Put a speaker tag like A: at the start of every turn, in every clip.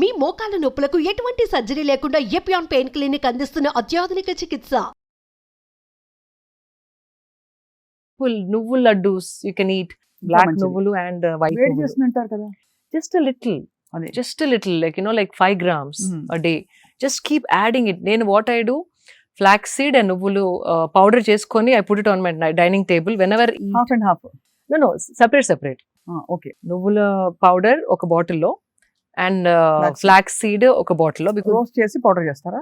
A: మీ మోకాల నొప్పులకు ఎటువంటి సర్జరీ లేకుండా ఎపియాన్ పెయిన్ క్లినిక్ అందిస్తున్న అత్యాధునిక చికిత్స?
B: ఫుల్ నువ్వుల laddoos you can eat
C: black.
B: నువ్వులు అండ్ వైట్
C: వేడి చేస్తుంటారు కదా.
B: జస్ట్ లిటిల్
C: అదే.
B: Just little like you know like five
C: grams.
B: A day just keep adding it నేను what I do flax seed and నువ్వులు పౌడర్ చేసుకొని I put it on my dining table whenever
C: half and half
B: no no separate separate
C: okay
B: నువ్వుల powder ఒక బాటిల్లో and
C: Flax.
B: Flax seed ఒక బాటిల్లో because
C: roast చేసి powder చేస్తారా?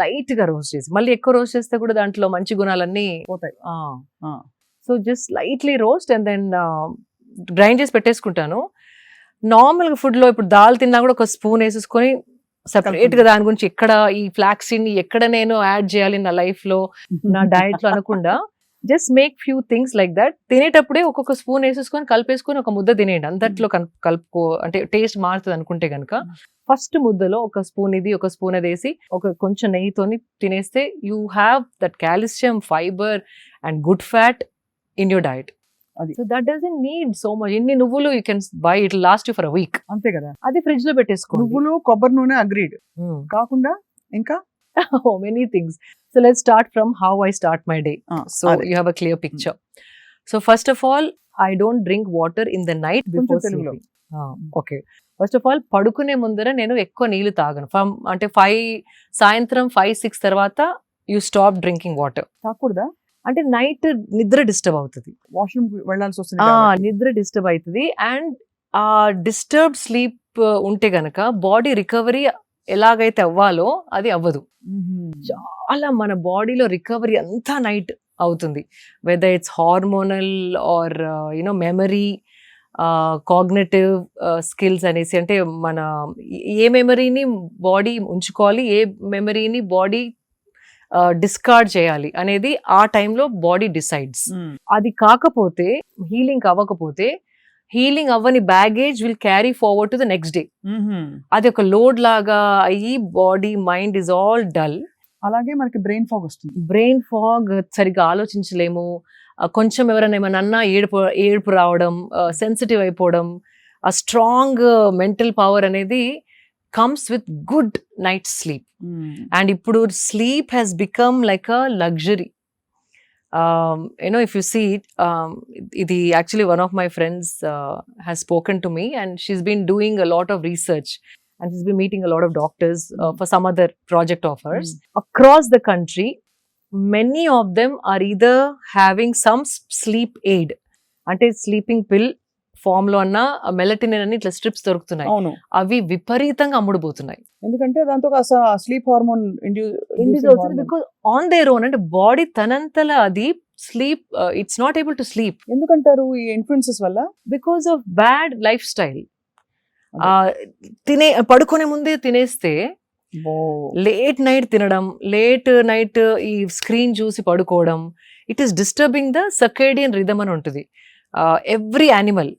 B: లైట్గా రోస్ట్ చేసి. మళ్ళీ ఎక్కువ రోస్ట్ చేస్తే కూడా దాంట్లో మంచి గుణాలన్నీ
C: పోతాయి.
B: So just lightly roast and then grind చేసి పెట్టేసుకుంటాను. నార్మల్గా ఫుడ్లో ఇప్పుడు దాల్ తిన్నా కూడా ఒక స్పూన్ వేసేసుకొని separate గా దాని గురించి ఎక్కడ ఈ ఫ్లాక్సీని ఎక్కడ నేను యాడ్ చేయాలి నా life లో నా diet లో అనకుండా just make few things like that. తినేటప్పుడే ఒక్కొక్క స్పూన్ వేసేసుకొని కలిపేసుకొని ఒక ముద్ద తినేయండి. అంతట్లో కల్- కలుపుకో అంటే టేస్ట్ మారుతుంది అనుకుంటే కనుక ఫస్ట్ ముద్దలో ఒక స్పూన్ ఇది ఒక స్పూన్ అది వేసి ఒక కొంచెం నెయ్యితోని తినేస్తే you have that calcium fibre and good fat in your diet.
C: అది.
B: So that doesn't need so much. ఇన్ని నువ్వులు you can buy it last for a week.
C: అంతే కదా.
B: అది ఫ్రిడ్జ్లో పెట్టేసుకో
C: నువ్వులు కొబ్బరి నూనె అగ్రీడ్. కాకుండా ఇంకా
B: many things so let start from how
C: I
B: start
C: my
B: day so. You have a clear picture so first of all I don't drink water in
C: the
B: night
C: before.
B: Okay first of all పడుకునే ముందర నేను ఎక్కువ నీళ్ళు తాగను. From అంటే five సాయంత్రం five six తర్వాత you stop drinking water
C: తాకూడదా?
B: అంటే నైట్ నిద్ర డిస్టర్బ్ అవుతుంది.
C: వాష్రూమ్ వెళ్ళాల్సి వస్తుంది.
B: నిద్ర డిస్టర్బ్ అవుతుంది. అండ్ ఆ డిస్టర్బ్ స్లీప్ ఉంటే గనక బాడీ రికవరీ ఎలాగైతే అవ్వాలో అది అవ్వదు. చాలా మన బాడీలో రికవరీ అంతా నైట్ అవుతుంది whether it's hormonal or you know memory cognitive skills అనేసి అంటే మన ఏ మెమరీని బాడీ ఉంచుకోవాలి ఏ మెమరీని బాడీ డిస్కార్డ్ చేయాలి అనేది ఆ టైంలో బాడీ డిసైడ్స్. అది కాకపోతే హీలింగ్ అవ్వకపోతే హీలింగ్ అవ్వని baggage will carry forward to the next
C: day.
B: అది ఒక లోడ్ లాగా అయ్యి body mind is all dull.
C: అలాగే మనకి బ్రెయిన్ ఫాగ్ వస్తుంది.
B: బ్రెయిన్ ఫాగ్ సరిగ్గా ఆలోచించలేము. కొంచెం ఎవరైనా ఏమైనా అన్నా ఏడుపు ఏడుపు రావడం సెన్సిటివ్ అయిపోవడం ఆ స్ట్రాంగ్ మెంటల్ పవర్ అనేది comes with good night
C: sleep.
B: And ఇప్పుడు sleep has become like a luxury you know if you see ఇది actually one of my friends has spoken to me and she's been doing a lot of research and she's been meeting a lot of doctors uh, for some other project offers across the country many of them are either having some s- sleep aid అంటే sleeping పిల్ ఫామ్లో అన్న మెలటిన్ అని ఇట్లా strips దొరుకుతున్నాయి.
C: అవును.
B: అవి విపరీతంగా అమ్ముడుపోతున్నాయి.
C: ఎందుకంటే దాంతో sleep hormone
B: because on their own అంటే బాడీ తనంతల అది sleep it's not able to sleep
C: ఎందుకంటారు ఈ ఇన్ఫ్లుయెన్సెస్ వల్ల?
B: Because of bad lifestyle తినే పడుకునే ముందే తినేస్తే లేట్ నైట్ తినడం లేట్ నైట్ ఈ స్క్రీన్ చూసి పడుకోవడం it is disturbing the circadian rhythm అని ఉంటుంది. ఎవ్రీ యానిమల్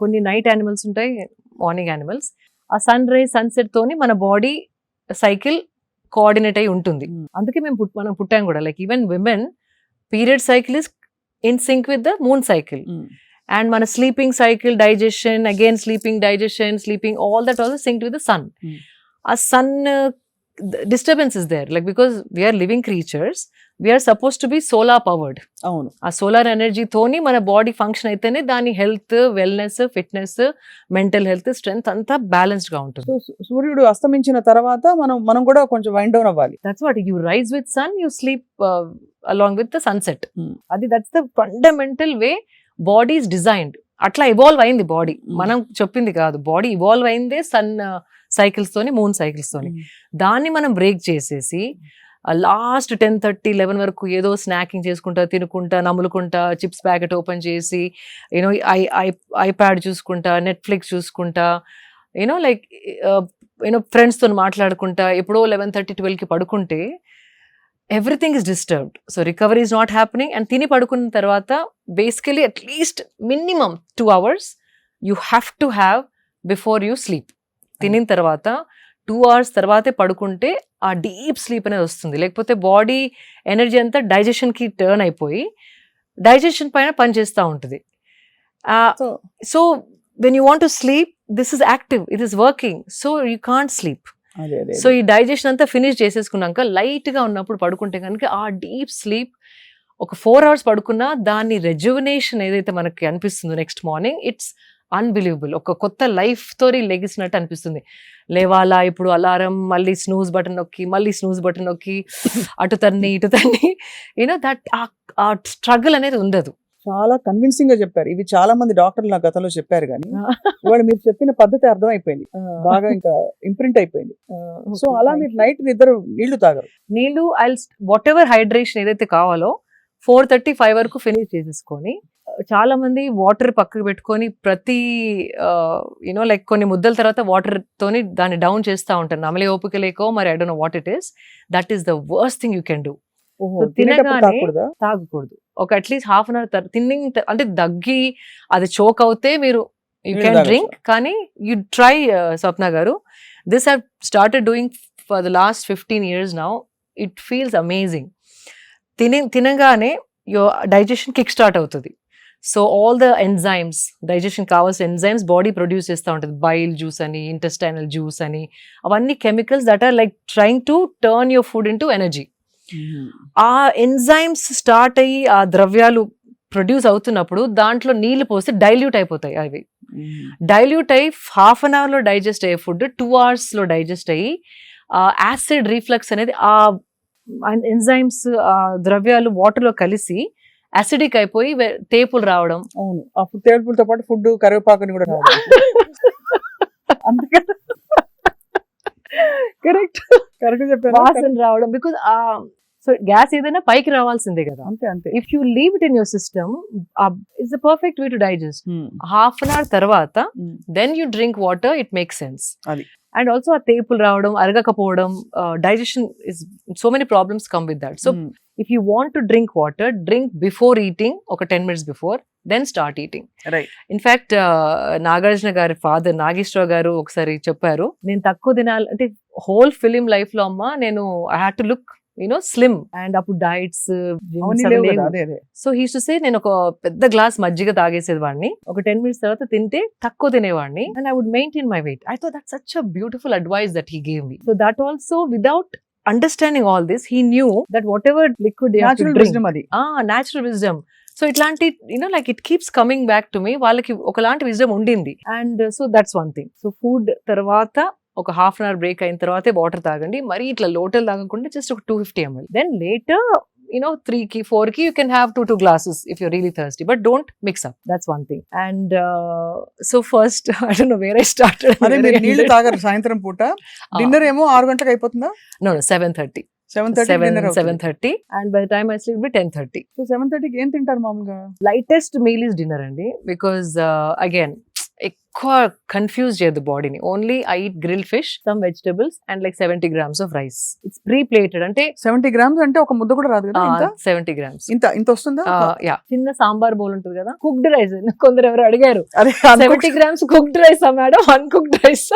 B: కొన్ని నైట్ యానిమల్స్ ఉంటాయి మార్నింగ్ యానిమల్స్ ఆ సన్ రైజ్ సన్సెట్ తోని మన బాడీ సైకిల్ కోఆర్డినేట్ అయి ఉంటుంది.
C: Hmm.
B: అందుకే మేము పుట్ మనం పుట్టాం కూడా. Like even women period cycle is in sync with the moon cycle and మన sleeping cycle digestion again sleeping digestion sleeping all that also sync with the
C: sun.
B: ఆ sun disturbance is there like because we are living creatures we are suppose to be solar powered
C: అవును.
B: ఆ solar ఎనర్జీతోని మన body function అయితేనే దాని health wellness fitness mental health strength అంతా బ్యాలెన్స్డ్గా ఉంటుంది.
C: సూర్యుడు అస్తమించిన తర్వాత మనం మనం కూడా కొంచెం వైండ్ డౌన్ అవ్వాలి.
B: That's what you rise with sun you sleep along with the
C: sunset.
B: అది that's the fundamental way body is designed అట్లా ఇవాల్వ్ అయింది బాడీ
C: Hmm.
B: మనం చెప్పింది కాదు. బాడీ ఇవాల్వ్ అయిందే సన్ సైకిల్స్ తోని మూన్ సైకిల్స్ తోని. దాన్ని మనం బ్రేక్ చేసేసి లాస్ట్ టెన్ థర్టీ లెవెన్ వరకు ఏదో స్నాకింగ్ చేసుకుంటా తినుకుంటా నములుకుంటా చిప్స్ ప్యాకెట్ ఓపెన్ చేసి you know I I iPad చూసుకుంటా నెట్ఫ్లిక్స్ చూసుకుంటా you know like you know ఫ్రెండ్స్తో మాట్లాడుకుంటా ఎప్పుడో లెవెన్ థర్టీ ట్వెల్వ్కి పడుకుంటే everything is disturbed so recovery is not happening and తిని పడుకున్న తర్వాత basically at least minimum two hours you have to have before you sleep తినిన తర్వాత టూ అవర్స్ తర్వాతే పడుకుంటే ఆ డీప్ స్లీప్ అనేది వస్తుంది. లేకపోతే బాడీ ఎనర్జీ అంతా డైజెషన్కి టర్న్ అయిపోయి డైజెషన్ పైన పనిచేస్తూ ఉంటుంది. So when you want to sleep this is active it is working so you
C: can't sleep
B: so ఈ డైజెషన్ అంతా ఫినిష్ చేసేసుకున్నాక లైట్గా ఉన్నప్పుడు పడుకుంటే కనుక ఆ డీప్ స్లీప్ ఒక ఫోర్ అవర్స్ పడుకున్నా దాని రెజ్యువనేషన్ ఏదైతే మనకి అనిపిస్తుందో నెక్స్ట్ మార్నింగ్ ఇట్స్ అన్బిలీవబుల్ ఒక కొత్త లైఫ్ తోని లెగిసినట్టు అనిపిస్తుంది. లేవాలా ఇప్పుడు అలారం మళ్ళీ స్నూజ్ బటన్ నొక్కి మళ్ళీ స్నూజ్ బటన్ నొక్కి అటు తన్ని ఇటు తన్ని. యూనో దట్ ఆ స్ట్రగుల్ అనేది ఉండదు.
C: చాలా కన్విన్సింగ్గా చెప్పారు. ఇవి చాలా మంది డాక్టర్లు నా గతంలో చెప్పారు కానీ ఇవాళ మీరు చెప్పిన పద్ధతి అర్థమైపోయింది. బాగా ఇంకా ఇంప్రింట్ అయిపోయింది. సో అలా మీరు నైట్ నిద్ర నీళ్ళు తాగరు.
B: నీళ్ళు ఐ వాట్ ఎవర్ హైడ్రేషన్ ఏదైతే కావాలో ఫోర్ థర్టీ ఫైవ్ వరకు ఫినిష్ చేసేసుకొని చాలా మంది వాటర్ పక్కకు పెట్టుకొని ప్రతి యూనో లైక్ కొన్ని ముద్దల తర్వాత వాటర్ తోని దాన్ని డౌన్ చేస్తూ ఉంటారు. నమలే ఓపిక లేకో మరి I don't know what it is that is the worst thing
C: you
B: can
C: do
B: తినగానే-
C: తాగకూడదా?
B: ఒక at least half an hour తిన్నింగ్ అంటే దగ్గి అది చోక్ అవుతే మీరు యూ
C: తాగొచ్చు.
B: డ్రింక్ కానీ you try Swapna garu. This have started doing for the last fifteen years now it feels amazing తిని తినగానే యో డైజెషన్ కిక్ స్టార్ట్ అవుతుంది. So all the enzymes digestion కావాల్సిన ఎంజైమ్స్ బాడీ ప్రొడ్యూస్ చేస్తూ ఉంటుంది. బైల్ జ్యూస్ అని intestinal juice అని అవన్నీ chemicals that are like trying to turn your food into energy ఆ ఎంజైమ్స్ స్టార్ట్ అయ్యి ఆ ద్రవ్యాలు ప్రొడ్యూస్ అవుతున్నప్పుడు దాంట్లో నీళ్ళు పోస్తే డైల్యూట్ అయిపోతాయి అవి. డైల్యూట్ అయ్యి హాఫ్ అన్ అవర్లో డైజెస్ట్ అయ్యే ఫుడ్ టూ అవర్స్లో డైజెస్ట్ అయ్యి యాసిడ్ రీఫ్లక్స్ అనేది ఆ ఎంజైమ్స్ ద్రవ్యాలు వాటర్లో కలిసి యాసిడిక్ అయిపోయి తేపులు రావడం.
C: అవును. ఆ ఫుడ్ టేబుల్తో పాటు ఫుడ్ కరివేపాకుని కూడా అందుకే
B: కరెక్ట్.
C: కరెక్ట్ చెప్పారు
B: వాసన రావడం. బికాస్ ఆ సో గ్యాస్ ఏదైనా పైకి రావాల్సిందే కదా.
C: అంతే అంతే.
B: If you leave it in your system it's the perfect way to
C: digest.
B: Half an hour తర్వాత. Then you drink water it make sense
C: అది.
B: అండ్ ఆల్సో ఆ తేపులు రావడం అరగకపోవడం digestion is so many problems come with that
C: so.
B: If you want to drink water drink before eating ఒక ten minutes before then start eating
C: Right.
B: In fact Nagarjuna గారి father Nageswararao గారు ఒకసారి చెప్పారు నేను తక్కువ తినాలి అంటే హోల్ ఫిలిం లైఫ్లో అమ్మ నేను I had to look
C: you know slim and అప్పుడు diets
B: so he to say నేను ఒక పెద్ద గ్లాస్ మజ్జిగ తాగేసేది వాడిని ఒక టెన్ మినిట్స్ తర్వాత తింటే తక్కువ తినేవాడిని. And I would maintain my weight I though that such a beautiful advice that he gave me so that also without understanding all this he knew that
C: whatever liquid natural
B: wisdom wisdom so ఇట్లాంటి you know like it keeps coming back to me వాళ్ళకి ఒకలాంటి wisdom ఉండింది. And so that's one thing so food తర్వాత ఒక half an hour break అయిన తర్వాతే water తాగండి. మరి ఇట్లా లోటల్ తాగకుండా జస్ట్ ఒక two fifty ML then later you know three కి ఫోర్కి you can have two two glasses if you really thirsty but don't mix up that's one thing and so first I don't know where I started
C: అదే మీరు నీళ్ళు తాగరు సాయంత్రం పూట. Dinner ఏమో ఆరు గంటలకు అయిపోతుందా? No seven
B: thirty
C: seven
B: thirty seven thirty and by time I sleep by ten
C: thirty seven థర్టీకి ఏం తింటారు మామూలుగా?
B: లైటెస్ట్ మీల్ ఇస్ డిన్నర్ అండి. బికాస్ అగైన్ ఎక్కువ కన్ఫ్యూజ్ చేయదు బాడీని only I eat grill fish some vegetables and like seventy grams of rice it's pre plated అంటే
C: seventy grams అంటే ఒక ముద్ద కూడా రాదు కదా ఇంత?
B: సెవెంటీ గ్రామ్స్
C: ఇంత ఇంత వస్తుందా?
B: యా చిన్న సాంబార్ బౌల్ ఉంటుంది కదా కుక్డ్ రైస్ కొందరు ఎవరు అడిగారు
C: అదే
B: seventy grams cooked rice madam? Uncooked rice